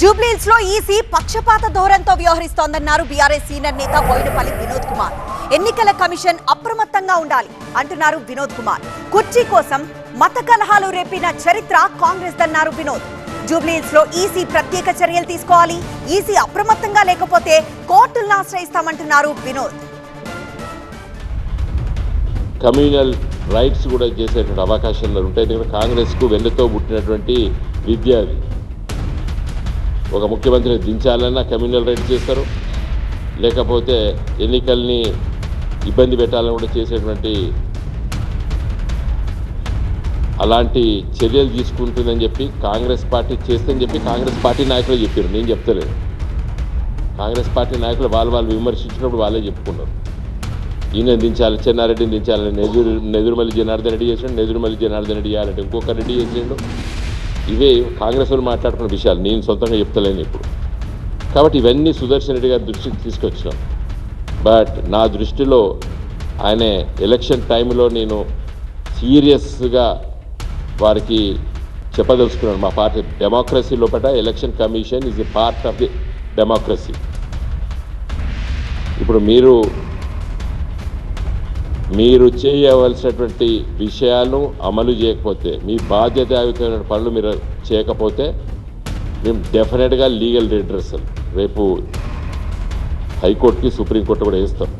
జూబ్లీహిల్స్లో ఈసీ పక్షపాత ధోరణితో వ్యవహరిస్తోందన్నారు బీఆర్ఎస్ సీనియర్ నేత బోయినపల్లి వినోద్ కుమార్. ఎన్నికల కమిషన్ అప్రమత్తంగా ఉండాలి అంటున్నారు వినోద్ కుమార్. కుర్చీ కోసం మత కలహాలు రేపిన చరిత్ర కాంగ్రెస్ దన్నారు వినోద్. జూబ్లీహిల్స్లో ఈసీ ప్రత్యేక చర్యలు తీసుకోవాలి ఈసీ అప్రమత్తంగా లేకపోతే కోర్టులను ఆశ్రయిస్తామంటున్నారు వినోద్. కమ్యూనల్ రైట్స్ కూడా చేసేటువంటి అవకాశాలు ఉంటాయి ఎందుకంటే కాంగ్రెస్కు వెన్నుతో పుట్టినటువంటి విద్య అది. ఒక ముఖ్యమంత్రిని దించాలన్నా కమ్యూనల్ రైట్స్ చేస్తారు. లేకపోతే ఎన్నికల్ని ఇబ్బంది పెట్టాలని కూడా చేసేటువంటి అలాంటి చర్యలు తీసుకుంటుందని చెప్పి కాంగ్రెస్ పార్టీ చేస్తుందని చెప్పి కాంగ్రెస్ పార్టీ నాయకులు చెప్పారు. నేను చెప్తలేదు. కాంగ్రెస్ పార్టీ నాయకులు వాళ్ళు వాళ్ళు విమర్శించినప్పుడు వాళ్ళే చెప్పుకున్నారు. ఈయన దించాలి చెన్నారెడ్డిని దించాలని నెదురు నెదురుమల్లి జనార్దన్ రెడ్డి చేసాడు నెదురుమల్లి జనార్దన్ రెడ్డి చేయాలంటే ఇంకొక రెడ్డి చేసిండు. ఇవే కాంగ్రెస్ వాళ్ళు మాట్లాడుకున్న విషయాలు. నేను సొంతంగా చెప్తలేను ఇప్పుడు. కాబట్టి ఇవన్నీ సుదర్శన్ రెడ్డి గారి దృష్టికి తీసుకొచ్చినాం. బట్ నా దృష్టిలో ఆయన ఎలక్షన్ టైంలో నేను సీరియస్గా వారికి చెప్పదలుచుకున్నాను. మా పార్టీ డెమోక్రసీ లోపల election commission is a part of the democracy. ఇప్పుడు మీరు మీరు చేయవలసినటువంటి విషయాలను అమలు చేయకపోతే మీ బాధ్యతాయుతమైన పనులు మీరు చేయకపోతే మేము డెఫినెట్గా లీగల్ రిడ్రెసల్ రేపు హైకోర్టుకి సుప్రీంకోర్టు కూడా వేస్తాం.